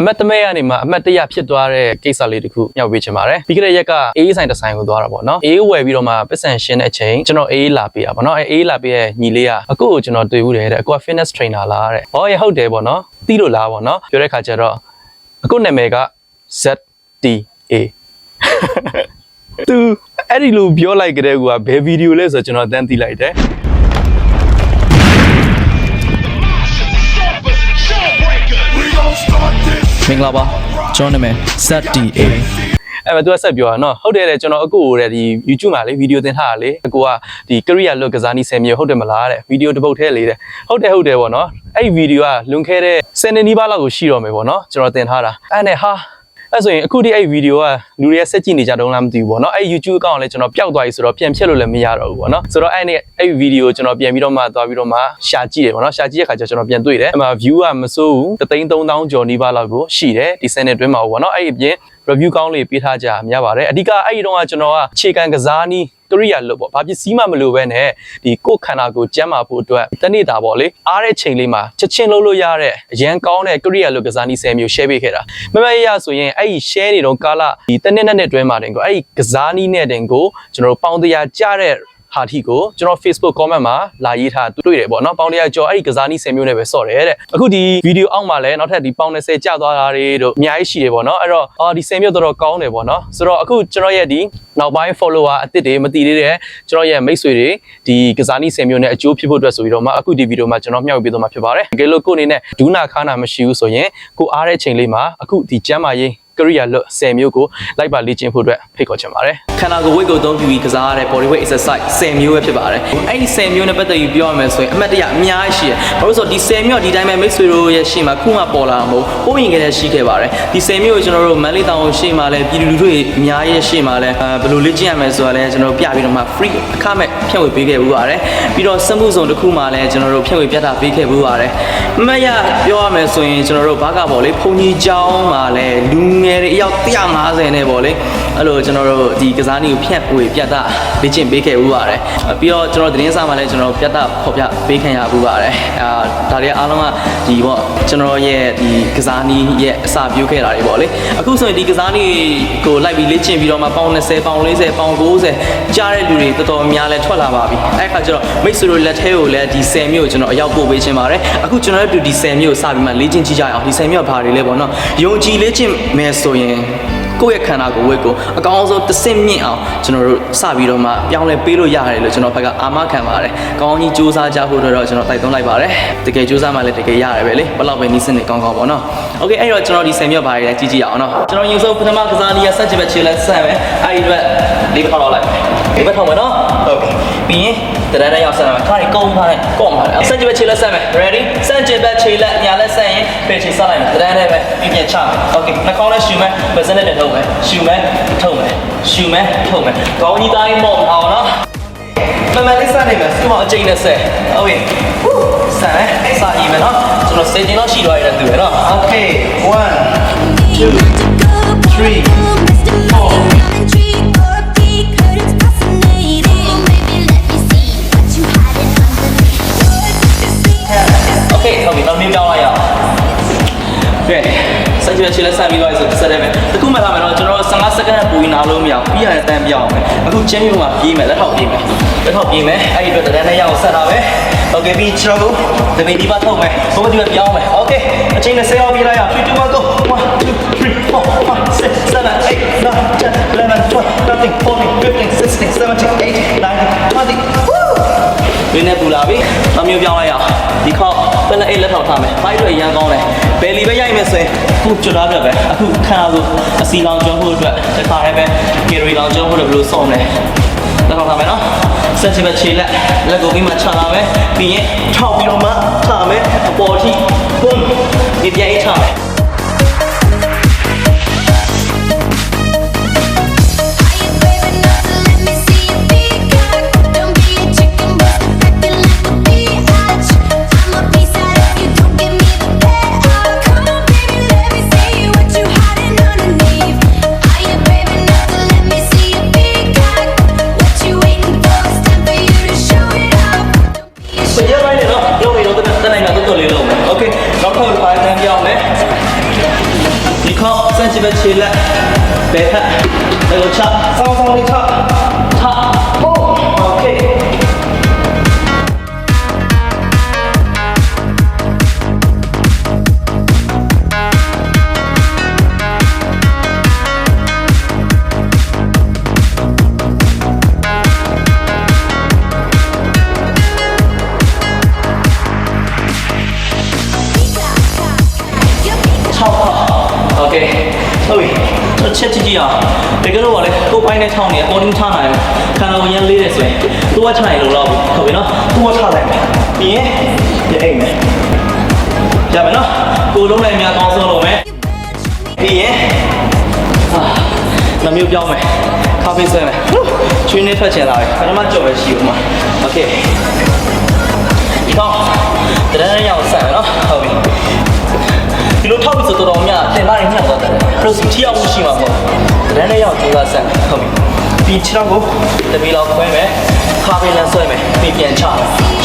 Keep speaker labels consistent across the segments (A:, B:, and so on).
A: အမတ်တမဲရနေမှာအမတ်တရဖြစ်သွားတဲ့ကိစ္စလေးတခုညှောက်ပေးချင်ပါတယ်ပြီးခဲ့တဲ့ရက်ကအေးဆိုင်ဒီဇိုင်းကိုသွားတာပေါ့နော်အေးဝယ်ပြီးတော့မှပတ်စံရှင်းတဲ့အချိန်ကျွန်တော်အေးလာပေးတာပေါ့နော်အေးလာပေးရဲ့ညီလေးကအကိုကိုကျွန်တော်တွေ့ဘူးတယ်တဲ့အကိုက fitness trainer လားတဲ့ဟောရဟုတ်တယ်ပေါ့နော်သိလို့လားပေါ့နော်ပြောတဲ့ခါကျတော့အကိုနာမည်က ZTA သူအဲ့ဒီလိုပြောလိုက်ကြတဲ့ကူကဘယ်ဗီဒီယိုလဲဆိုတော့ကျွန်တော်အတန်းသိလိုက်တယ်္ဂလာပါကျွန်တော်နာမည် ZTA အဲ့မဲ့သူကဆက်ပြောတာနော်ဟုတ်တယ်လေကျွန်တော်အကိုကိုတဲ့ဒီ YouTube မှာလေဗီဒီယိုသင်ထားတာလေအကိုကဒီကရိယာလွတ်ကစားနီးဆယ်မျိုးဟုတ်တယ်မလားတဲ့ဗီဒီယိုတစ်ပုတ်ထဲလေးတဲ့ဟုတ်တယ်ဟုတ်တယ်ပေါ့နော်အဲ့ဒီဗီဒီယိုကလွန်ခဲ့တဲ့10နှစ်နီးပါးလောက်ကိုရှိတော့မယ်ပေါ့နော်ကျွန်တော်သင်ထားတာအဲ့နဲ့ဟာအဲ့ဆိုရင်အခုဒီအဲ့ဗီဒီယိုကလူတွေကစက်ကြည့်နေကြတုံးလားမသိဘူးပေါ့နော်အဲ့ YouTube account ကလည်းကျွန်တော်ပျောက်သွားပြီဆိုတော့ပြန်ဖြတ်လို့လည်းမရတော့ဘူးပေါ့နော်ဆိုတော့အဲ့နဲ့အဲ့ဗီဒီယိုကျွန်တော်ပြန်ပြီးတော့မှသွားပြီးတော့မှရှာကြည့်တယ်ပေါ့နော်ရှာကြည့်တဲ့ခါကျကျွန်တော်ပြန်တွေ့တယ်အမှ view ကမစိုးဘူး33000ကျော်နီးပါးလောက်ကိုရှိတယ်ဒီ channel တွင်းမှာပေါ့နော်အဲ့အပြင် review ကောင်းလေးပေးထားကြများပါတယ်အဓိကအဲ့ဒီတော့ကကျွန်တော်ကခြေကန်ကစားနီးကရိယာလို့ပေါ့ဘာပစ္စည်းမှမလိုပဲနဲ့ဒီကိုယ်ခန္ဓာကိုယ်ကျန်းမာဖို့အတွက်တနေ့တာပေါ့လေအားတဲ့ချိန်လေးမှာချက်ချင်းလုပ်လို့ရတဲ့အရန်ကောင်းတဲ့ကရိယာလို့ကစားနီး10မျိုး share ပေးခဲ့တာမမရရဆိုရင်အဲ့ဒီ share နေတော့ကာလဒီတနေ့နဲ့နဲ့တွဲမှာတင်ကိုအဲ့ဒီကစားနီးနဲ့တင်ကိုကျွန်တော်တို့ပေါင်းတရာကြတဲ့ဟာထိကိုကျွန်တော် Facebook comment မှာလာရေးထားတွေ့တယ်ပေါ့နော်ပေါင်းတရာကျော်အဲ့ဒီကစားနည်း10မျိုးနဲ့ပဲဆော့တယ်တဲ့အခုဒီဗီဒီယိုအောက်မှာလည်းနောက်ထပ်ဒီပေါင်း20ကျသွားတာတွေတို့အများကြီးရှိတယ်ပေါ့နော်အဲ့တော့အော်ဒီ10မျိုးတော်တော်ကောင်းတယ်ပေါ့နော်ဆိုတော့အခုကျွန်တော်ရဲ့ဒီနောက်ပိုင်း follower အသစ်တွေမတည်သေးတဲ့ကျွန်တော်ရဲ့မိတ်ဆွေတွေဒီကစားနည်း10မျိုးနဲ့အကျိုးဖြစ်ဖို့အတွက်ဆိုပြီးတော့မှအခုဒီဗီဒီယိုမှာကျွန်တော်မျှဝေပေးသွားမှာဖြစ်ပါတယ်တကယ်လို့ကိုအနေနဲ့ဒူးနာခါနာမရှိဘူးဆိုရင်ကိုအားတဲ့အချိန်လေးမှာအခုဒီကျမ်းမာရေးကရိယာလွတ်10မျိုးကိုလိုက်ပါလေ့ကျင့်ဖို့အတွက်ဖိတ်ခေါ်ချင်ပါတယ်ခန္ဓာကိုယ်ဝိတ်ကိုအသုံးပြုပြီးကစားရတဲ့ body weight exercise 10မျိုးပဲဖြစ်ပါတယ်အဲ့ဒီ10မျိုးနဲ့ပတ်သက်ပြီးပြောရမယ်ဆိုရင်အမှတ်တရအများကြီးရှိတယ်ဘာလို့ဆိုတော့ဒီ10မျိုးဒီတိုင်းပဲမိတ်ဆွေတို့ရဲ့ရှေ့မှာခုမှပေါ်လာမှာမဟုတ်ဥယျာဉ်ကလေးရှိခဲ့ပါတယ်ဒီ10မျိုးကိုကျွန်တော်တို့မန်လေးတောင်ရှေ့မှာလဲပြည်သူလူထုအများရဲ့ရှေ့မှာလဲဘယ်လိုလေ့ကျင့်ရမယ်ဆိုတာလဲကျွန်တော်တို့ပြပြီးတော့မှ free အခမဲ့ဖြန့်ဝေပေးခဲ့ဘူးပါတယ်ပြီးတော့စမှုစုံတစ်ခုမှလဲကျွန်တော်တို့ဖြန့်ဝေပြတာပေးခဲ့ဘူးပါတယ်မမရပြောရမယ်ဆိုရင်ကျွန်တော်တို့ဘာကပေါ့လေဘုံကြီးကျောင်းမှာလဲလူငယ်တွေအယောက်150နဲ့ပေါ့လေအဲ့လိုကျွန်တော်တို့ဒီကစားနည်းကိုဖြန့်ဝေပြတ်တာလေ့ကျင့်ပေးခဲ့ဦးပါတယ်ပြီးတော့ကျွန်တော်သတင်းစာမှာလည်းကျွန်တော်ပြတ်တာဖော်ပြပေးခံရဦးပါတယ်အာဒါတွေအားလုံးကဒီပေါ့ကျွန်တော်ရဲ့ဒီကစားနည်းရဲ့အစာပြုခဲ့တာတွေပေါ့လေအခုဆိုရင်ဒီကစားနည်းကိုလိုက်ပြီးလေ့ကျင့်ပြီးတော့မှပေါင်20ပေါင်40ပေါင်90ကြားတဲ့လူတွေတော်တော်များလဲထွက်လာပါပြီအဲ့ခါကျတော့မိတ်ဆွေတို့လက်ထဲကိုလည်းဒီ10မြို့ကျွန်တော်အရောက်ပို့ပေးခြင်းပါတယ်အခုကျွန်တော်တို့ဒီ10မြို့စပြီးမှလေ့ကျင့်ကြည့်ကြအောင်ဒီ10မြို့ဘာတွေလဲပေါ့နော်ယုံကြည်လေ့ကျင့်မယ်မယ်ဆိုရင်ကိုယ့်ရဲ့ခန္ဓာကိုယ်ဝတ်ကိုအကောင်းဆုံးတစ်ဆင့်မြင့်အောင်ကျွန်တော်တို့စပြီးတော့မှပြောင်းလဲပေးလို့ရတယ်လို့ကျွန်တော်ဘက်ကအာမခံပါတယ်။ကောင်းကြီးစူးစမ်းကြဖို့တော့ကျွန်တော်တိုက်တွန်းလိုက်ပါတယ်။တကယ်စူးစမ်းမှလည်းတကယ်ရတယ်ပဲလေ။ဘလောက်ပဲနီးစနစ်ကောင်းကောင်းပေါ့နော်။ Okay အဲ့တော့ကျွန်တော်ဒီဆယ်မြော့ပါရီလည်းကြည့်ကြည့်အောင်နော်။ကျွန်တော်ရင်ဆုံးပထမကစားနည်းကဆက်ချင်ပဲခြေလဲဆက်မယ်။အဲ့ဒီဘက်လေးခေါက်လောက်လိုက်။ဒီဘက်ထောင်မယ်နော်။ဟုတ်ကဲ့။ပြီးရင်တရန်နဲ့ရောက်ဆက်လာမယ်ထားရင်ကုန်းထားတယ်ကုန်းထားတယ်ဆန့်ကျင်ဘက်ခြေလက်ဆက်မယ် ready ဆန့်ကျင်ဘက်ခြေလက်ညာလက်ဆက်ရင်ပြင်ခြေဆက်လိုက်မယ်တရန်နဲ့ပဲပြင်ပြန်ချမယ် okay နှာခေါင်းနဲ့ရှူမယ်ပါးစပ်နဲ့ထုတ်မယ်ရှူမယ်ထုတ်မယ်ရှူမယ်ထုတ်မယ်ခေါင်းကြီးတိုင်းမော့အောင်နော်မမလေးစားနေမယ်စမအချိန်နဲ့ဆက်ဟုတ်ပြီဟူးစားစားရည်မယ်နော်ကျွန်တော်စေတင်တော့ရှိသွားရတယ်သူရယ်နော် okay 1 2 3 4ကဲစကြဝဠာရှင်းလက်ဆက်ပြီးသွားပြီဆိုဆက်တယ်ပဲတခုမှလာမယ်တော့ကျွန်တော်15စက္ကန့်ပူရင်နာလို့မရဘူးပြီးရတဲ့အတန်းပြအောင်မယ်အခုချင်းမျိုးမှာပြေးမယ်လက်ထောက်ပြေးမယ်လက်ထောက်ပြေးမယ်အဲ့ဒီအတွက်တန်းနဲ့ရအောင်ဆက်တာပဲโอเคပြီးကျွန်တော်တို့ဒီမီဒီပါထုတ်မယ်ဘုံဒီပဲပြောင်းမယ်โอเคအချိန်20အောင်ပြလိုက်ရ3 2 1 go 1 2 3 4 5 6 7 8 9 10 11 12 13 14 15 16 17 18 19 20 woo ဒီနေ့ပူလာပြီအမျိုးပြောင်းလိုက်ရအောင်ဒီခေါက်ပဲနဲ့အဲ့လက်ထောက်ထားမယ်ဘိုက်တွေအရန်ကောင်းတယ်ဘယ်လီပဲရိုက်မယ်ဆိုရင်ခုကျွတ်သားပြပဲအခုခဏလို့အစီလောင်ကျွမ်းဖို့အတွက်တစ်ခါတည်းပဲကယ်ရီလောင်ကျွမ်းဖို့လည်းဘယ်လိုစုံလဲလက်ထောက်ထားမယ်နော်ဆက်ချင်ပဲခြေလက်လက်ကိုပြီးမှချလာမယ်ပြီးရင်ထောက်ပြီးတော့မှထားမယ်အပေါ်ထိဘုံဒီပြန်အေးထားမယ်ยอมไหม你靠三七八七来，别看，那个叉，上上的叉，叉，哦，OK。တစ်ချက်ကြည့်ကြည့်အောင်တကယ်လို့ကလည်းကိုပိုင်းနဲ့ထောင်းနေအပေါ်တင်းထားနိုင်ခန္ဓာဝင်ရလေးတယ်ဆိုရင်သူကချနိုင်လို့တော့ဟုတ်ပြီနော်သူကချလိုက်မယ်ပြီးရင်ပြအိတ်မယ်ကြမယ်နော်ကိုလုံးလိုက်များကောင်းဆုံးလုပ်မယ်ပြီးရင်နှမျိုးပြောင်းမယ်ခါဖေးဆွဲမယ်ချွေးနေထွက်ချင်လာပြီပထမကြော်ပဲရှိဦးမှာโอเคဒီတော့တရမ်းရောက်ဆက်နော်ဟုတ်ပြီဒီလိုထောက်ပြီဆိုတော်တော်များတင်ပါရင်ညှောက်သွားတယ်ပရိုစီထီအောင်ရှိမှာပေါ့တန်းလေးရောက်ကြိုးစားဆက်ဟုတ်ပြီဒီခြေထောက်ကိုတပီလောက်ခွဲမယ်ခါပင်လန်ဆွဲမယ်ပြင်ပြန်ချ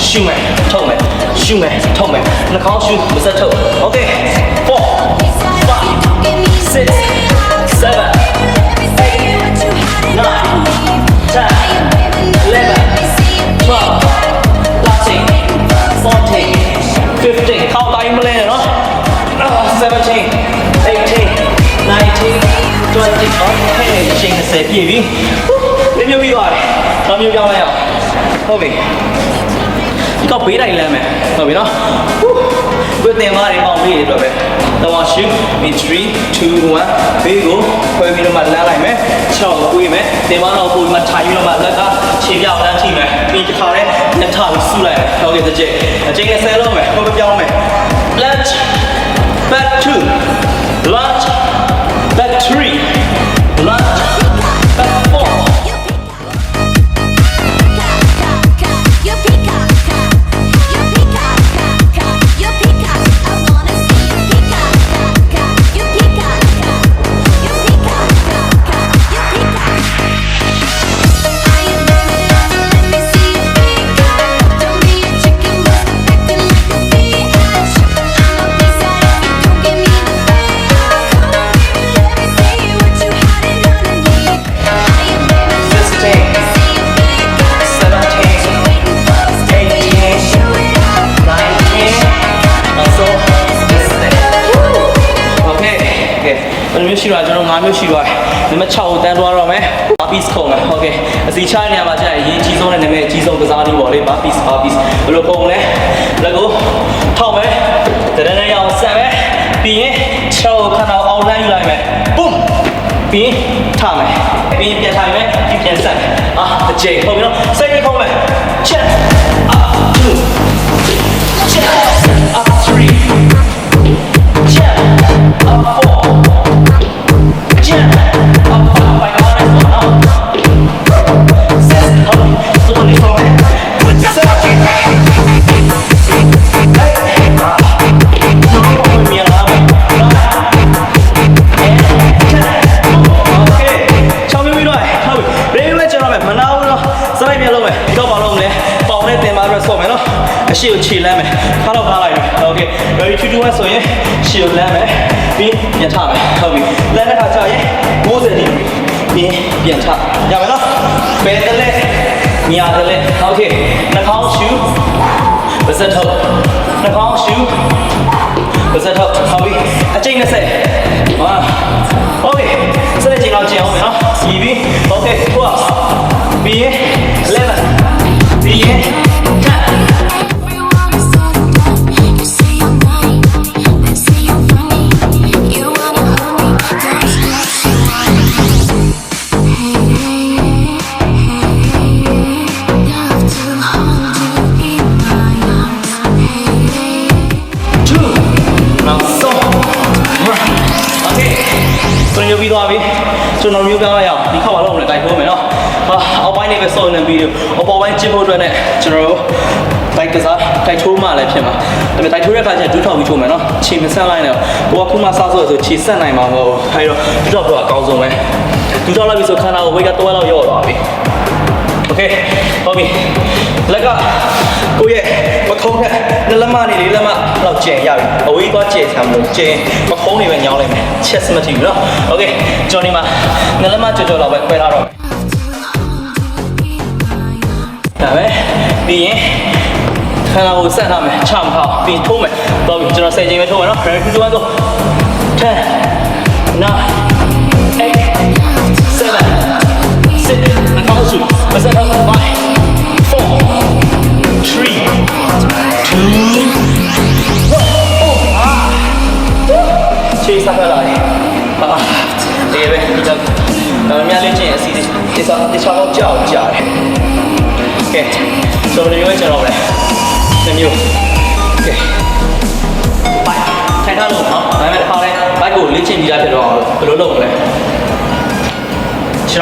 A: ရှူမယ်ထုတ်မယ်ရှူမယ်ထုတ်မယ်နှာခေါင်းရှူမစက်ထုတ်โอเคကောက်ဘေးတိုင်းလမ်းမယ်ဟုတ်ပြီနော်ဝစ်တင်သွားတယ်အောင်ပြီးရတော့ပဲတော့ရှိမိ3 2 1ဘေးကိုခွဲပြီးတော့မှလမ်းလိုက်မယ်6ကိုကိုွေးမယ်တင်မတော့ပို့မှထိုင်ပြီးတော့မှလက်ကခြေပြောက်လမ်းထိမယ်ပြီးတစ်ခါတည်းနှစ်ထပြီးဆူလိုက်ဟုတ်ကဲ့တစ်ချက်အချိန်နဲ့ဆဲလို့မယ်ဟိုပြောင်းမယ် lunge back 2 lunge back 3 5မျိုးရှိသွားတယ်နံပါတ်6ကိုတန်းသွားတော့မယ်ဘာပစ်ခုံမယ်ဟုတ်ကဲ့အစီချနေရာမှာကြာရင်အရေးကြီးဆုံးတဲ့နာမည်အကြီးဆုံးကစားလေးပေါ့လေဘာပစ်ဘာပစ်ဘယ်လိုပုံလဲလက်ကိုထောက်မယ်တရနဲ့ရအောင်ဆက်မယ်ပြီးရင်6ကိုခဏအောင်လမ်းယူလိုက်မယ်ဘုံပြီးရင်ထားမယ်ပြီးရင်ပြန်ထိုင်မယ်ပြီးပြန်ဆက်အာအကျိဟုတ်ပြီနော်စိတ်ကြီးခုံးမယ်ချက်အာ2ချက်အာ3ချူချူဝါဆိုရင်ရှည်ကိုလမ်းမယ်ပြီးပြန်ထမယ်ဟုတ်ပြီလမ်းတဲ့ခါကျရင်90ဒီပြီးပြန်ထရမယ်နော်ဘယ်တလဲညာတလဲโอเคနှာခေါင်းရှူပါစက်ထုတ်နှာခေါင်းရှူပါစက်ထုတ်ဟုတ်ပြီအချိန်20ဟာဟုတ်ပြီဆက်လက်ချိန်တော့ကျင်အောင်မယ်နော်ညီပြီးโอเค pull up ပြီး left ကျွန်တော်မျိုးပြားရအောင်ဒီခေါက်ပါလောက်အောင်လည်းတိုက်ထိုးမယ်နော်ဟာအောက်ပိုင်းနေပဲစော်နေပြီးတော့အပေါ်ပိုင်းကျစ်ဖို့အတွက်နဲ့ကျွန်တော်တို့တိုက်ကစားတိုက်ထိုးမှလည်းဖြစ်မှာဒါပေမဲ့တိုက်ထိုးတဲ့အခါကျဒူးထောက်ပြီးထိုးမယ်နော်ခြေမဆက်လိုက်နဲ့ကိုကခုမှစဆိုးဆိုခြေဆက်နိုင်မှာမဟုတ်ဘူးအဲဒီတော့ဒူးထောက်တော့အကောင်းဆုံးပဲဒူးထောက်လိုက်ပြီဆိုခန္ဓာကိုယ်ဝိတ်က3လောက်ရော့သွားပြီโอเคဟုတ်ပြီလက်ကကိုယ့်ရဲ့ပခုံးနဲ့လက်လက်မနေလေးလက်မတော့ကျင်ရပြီအဝေးသွားကျင်ဆံမလို့ကျင်ပခုံးနေပဲညောင်းလိုက်မယ် chest မထိဘူးနော် okay ကျွန်တော်ဒီမှာလက်လက်မကြော်ကြော်လောက်ပဲခွဲထားတော့ဒါပဲပြီးရင်ခန္ဓာကိုယ်ဆက်ထားမယ်ချမထားပြီးထိုးမယ်တော့ကျွန်တော်၁၀ချိန်ပဲထိုးမယ်နော် ready to go ဆို10 9 8 7 6 5 4 3 2 1 go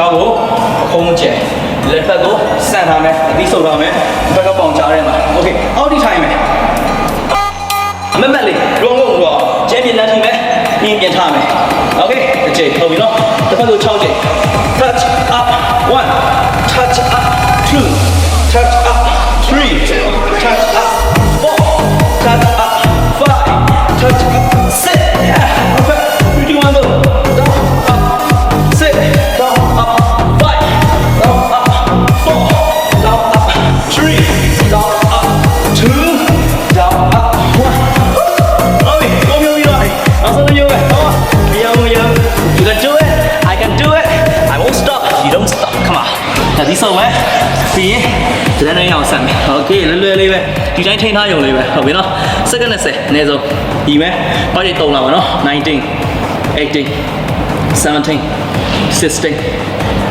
A: ကျွန်တော်ကိုအခုံးကျယ်လက်ဖက်ကိုဆန့်ထားမယ်အသီးဆုပ်ထားမယ်ဘက်ကပေါင်ချားထဲမှာโอเคအောက်ထိထိုင်မယ်အမက်မက်လေးရုံကုန်တော့ကျဲပြလမ်းထိမယ်ညင်ပြန်ထားမယ်โอเคတစ်ချိန်ထုတ်ပြီးတော့တစ်ဖက်ကို6ချိန် touch up 1 touch up 2ရေးဒီတိုင်းအောင်ဆက်မယ်โอเคလွယ်လွယ်လေးပဲဒီတိုင်းထိန်းထားရုံလေးပဲဟုတ်ပြီနော်စက္ကန့်20အနည်းဆုံးဒီပဲဟောဒီတုံလာပါနော်19 18 17 16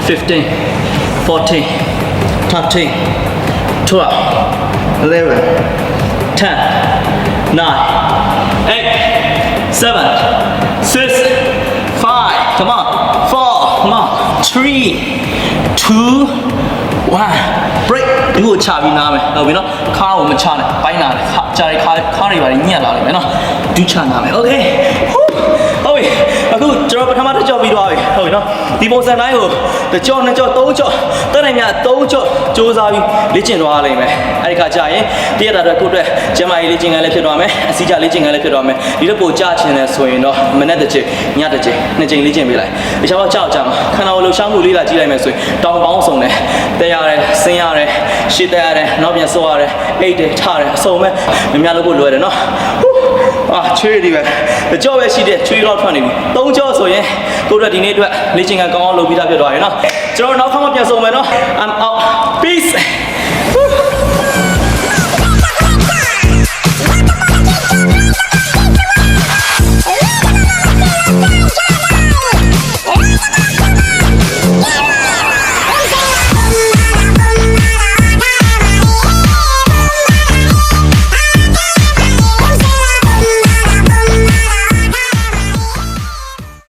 A: 15 14 13 12 11 10 9 8 7 6 5 come on 4 come on three two one break ဒီကိုချပြီးနားမယ်ဟုတ်ပြီနော်ခါကိုမချနဲ့ပိုင်းနာတယ်ခါချတဲ့ခါခါတွေပါညက်လာတယ်မယ်နော်ဒူးချနားမယ် okay ဟုတ်ပြီအခုကျွန်တော်ပထမတစ်ကြော့ပြီးသွားပြီဟုတ်ပြီနော်ဒီပုံစံတိုင်းကိုတစ်ကြော့နှစ်ကြော့သုံးကြော့တက်နိုင်များသုံးကြော့စူးစမ်းပြီးလေ့ကျင့်သွားလိမ့်မယ်အဲဒီခါကျရင်တရက်တာအတွက်ကိုယ့်အတွက်ကျမကြီးလေ့ကျင့်ခန်းလည်းဖြစ်သွားမယ်အစည်းကြလေ့ကျင့်ခန်းလည်းဖြစ်သွားမယ်ဒီလိုပို့ကြချင်တယ်ဆိုရင်တော့မနေ့တစ်ချိန်ညတစ်ချိန်နှစ်ချိန်လေ့ကျင့်ပေးလိုက်တခြားတော့ကြောက်ကြမှာခန္ဓာကိုယ်လှုပ်ရှားမှုလေးလာကြည့်လိုက်မယ်ဆိုရင်တောင်ပေါင်းဆုံးတယ်တဲရတယ်ဆင်းရတယ်ရှစ်တဲရတယ်နောက်ပြန်ဆော့ရတယ်အိတ်တယ်ထတယ်အစုံပဲများများလုပ်ဖို့လိုရတယ်နော်အာချွေးတွေပဲအကြော့ပဲရှိတဲ့ချွေးတော့ထွက်နေပြီသုံးကြော့ဆိုရင်ကိုယ့်အတွက်ဒီနေ့အတွက်လေ့ကျင့်ခန်းကောင်းအောင်လုပ်ပြီးသားဖြစ်သွားတယ်နော်ကျွန်တော်နောက်ခါမှပြန်ဆုံမယ်နော် I'm out